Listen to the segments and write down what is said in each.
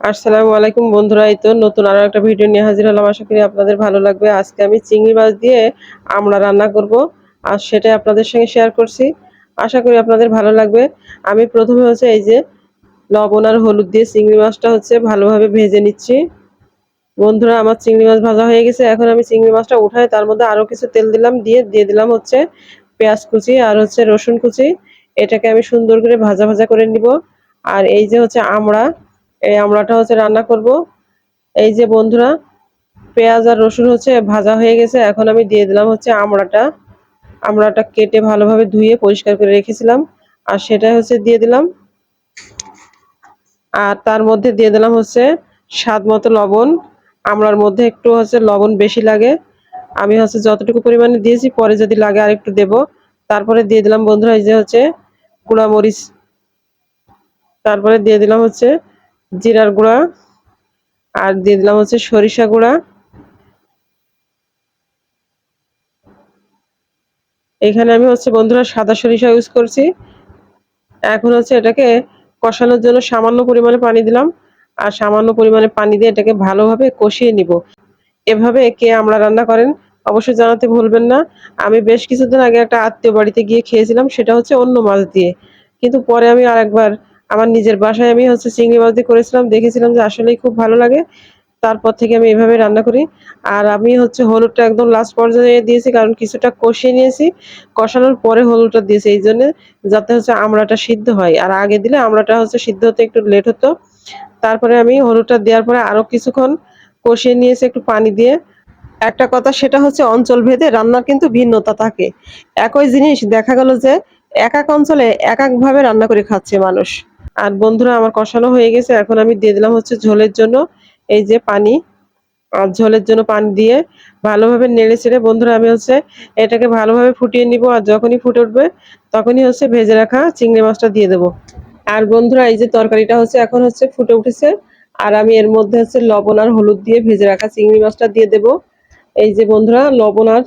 আসসালামু আলাইকুম বন্ধুরা, এই তো নতুন আরও একটা ভিডিও নিয়ে হাজির হলাম। আশা করি আপনাদের ভালো লাগবে। আজকে আমি চিংড়ি মাছ দিয়ে আমরা রান্না করব আর সেটাই আপনাদের সঙ্গে শেয়ার করছি। আশা করি আপনাদের ভালো লাগবে। আমি প্রথমে হচ্ছে এই যে লবণ আর হলুদ দিয়ে চিংড়ি মাছটা হচ্ছে ভালোভাবে ভেজে নিচ্ছি। বন্ধুরা, আমার চিংড়ি মাছ ভাজা হয়ে গেছে। এখন আমি চিংড়ি মাছটা উঠাই, তার মধ্যে আরও কিছু তেল দিলাম, দিয়ে দিয়ে দিলাম হচ্ছে পেঁয়াজ কুচি আর হচ্ছে রসুন কুচি। এটাকে আমি সুন্দর করে ভাজা ভাজা করে নিব। আর এই যে হচ্ছে আমড়া এই আমড়াটা হচ্ছে রান্না করব। এই যে বন্ধুরা, পেঁয়াজ আর রসুন হচ্ছে ভাজা হয়ে গেছে। এখন আমি দিয়ে দিলাম হচ্ছে আমড়াটা। আমড়াটা কেটে ভালোভাবে ধুয়ে পরিষ্কার করে রেখেছিলাম। আর সেটা হচ্ছে দিয়ে দিলাম। আর তার মধ্যে দিয়ে দিলাম হচ্ছে স্বাদ মতো লবণ। আমড়ার মধ্যে একটু হচ্ছে লবণ বেশি লাগে। আমি হচ্ছে যতটুকু পরিমাণে দিয়েছি, পরে যদি লাগে আর একটু দেব। তারপরে দিয়ে দিলাম বন্ধুরা, এই যে হচ্ছে গুঁড়া মরিচ তারপরে দিয়ে দিলাম হচ্ছে জিরার গুঁড়া, আর দিয়ে দিলাম হচ্ছে সরিষা গুঁড়া। এখানে আমি হচ্ছে বন্ধুরা সাদা সরিষা ইউজ করছি। এখন হচ্ছে এটাকে কষানোর জন্য সামান্য পরিমাণে পানি দিলাম। আর সামান্য পরিমাণে পানি দিয়ে এটাকে ভালোভাবে কষিয়ে নিব। এভাবে কে আমরা রান্না করেন অবশ্যই জানাতে ভুলবেন না। আমি বেশ কিছুদিন আগে একটা আত্মীয় বাড়িতে গিয়ে খেয়েছিলাম, সেটা হচ্ছে অন্য মাছ দিয়ে। কিন্তু পরে আমি আরেকবার আমার নিজের বাসায় আমি হচ্ছে চিংড়ি মাছ দিয়ে করেছিলাম, দেখেছিলাম যে আসলেই খুব ভালো লাগে। তারপর থেকে আমি এভাবে রান্না করি। আর আমি হচ্ছে হলুদটা একদম লাস্ট পর্যায়ে দিয়েছি, কারণ কিছুটা কষিয়ে নিয়েছি। কষানোর পরে হলুদটা দিয়েছি, এই জন্য যাতে হচ্ছে আমড়াটা সিদ্ধ হয়। আর আগে দিলে আমড়াটা হচ্ছে সিদ্ধ হতে একটু লেট হতো। তারপরে আমি হলুদটা দেওয়ার পরে আরও কিছুক্ষণ কষিয়ে নিয়েছি একটু পানি দিয়ে। একটা কথা, সেটা হচ্ছে অঞ্চল ভেদে রান্নার কিন্তু ভিন্নতা থাকে। একই জিনিস দেখা গেল যে এক এক অঞ্চলে এক এক ভাবে রান্না করে খাচ্ছে মানুষ। আর বন্ধুরা, আমার কষানো হয়ে গেছে। এখন আমি দিয়ে দিলাম হচ্ছে ঝোলের জন্য এই যে পানি। আর ঝোলের জন্য পানি দিয়ে ভালোভাবে নেড়ে চেড়ে, বন্ধুরা, আমি হচ্ছে এটাকে ভালোভাবে ফুটিয়ে নিব। আর যখনই ফুটে উঠবে, তখনই হচ্ছে ভেজে রাখা চিংড়ি মাছটা দিয়ে দেবো। আর বন্ধুরা, এই যে তরকারিটা হচ্ছে এখন হচ্ছে ফুটে উঠেছে। আর আমি এর মধ্যে হচ্ছে লবণ আর হলুদ দিয়ে ভেজে রাখা চিংড়ি মাছটা দিয়ে দেব। এই যে বন্ধুরা, লবণ আর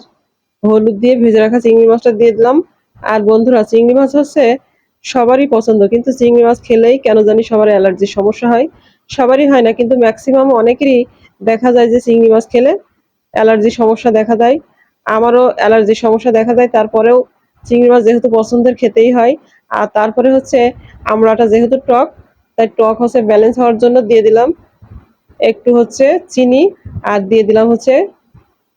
হলুদ দিয়ে ভেজে রাখা চিংড়ি মাছটা দিয়ে দিলাম। আর বন্ধুরা, চিংড়ি মাছ হচ্ছে সবারই পছন্দ, কিন্তু চিংড়ি মাছ খেলেই কেন জানি সবার অ্যালার্জির সমস্যা হয়। সবারই হয় না, কিন্তু ম্যাক্সিমাম অনেকেরই দেখা যায় যে চিংড়ি মাছ খেলে অ্যালার্জির সমস্যা দেখা দেয়। আমারও অ্যালার্জির সমস্যা দেখা দেয়, তারপরেও চিংড়ি মাছ যেহেতু পছন্দের খেতেই হয়। আর তারপরে হচ্ছে আমড়াটা যেহেতু টক, তাই টক হচ্ছে ব্যালেন্স হওয়ার জন্য দিয়ে দিলাম একটু হচ্ছে চিনি আর দিয়ে দিলাম হচ্ছে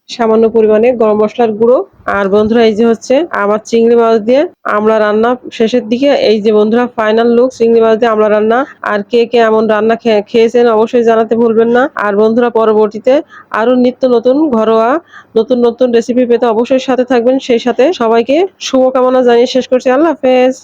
সামান্য পরিমাণে গরম মশলার গুঁড়ো। আর বন্ধুরা, এই যে হচ্ছে আমার চিংড়ি মাছ দিয়ে আমরা রান্না শেষের দিকে, এই যে বন্ধুরা ফাইনাল লুক চিংড়ি মাছ দিয়ে আমরা রান্না। আর কে কে এমন রান্না খেয়েছেন অবশ্যই জানাতে ভুলবেন না। আর বন্ধুরা, পরবর্তীতে আরও নিত্য নতুন ঘরোয়া, নতুন নতুন রেসিপি পেতে অবশ্যই সাথে থাকবেন। সেই সাথে সবাইকে শুভকামনা জানিয়ে শেষ করছি। আল্লাহ হাফেজ।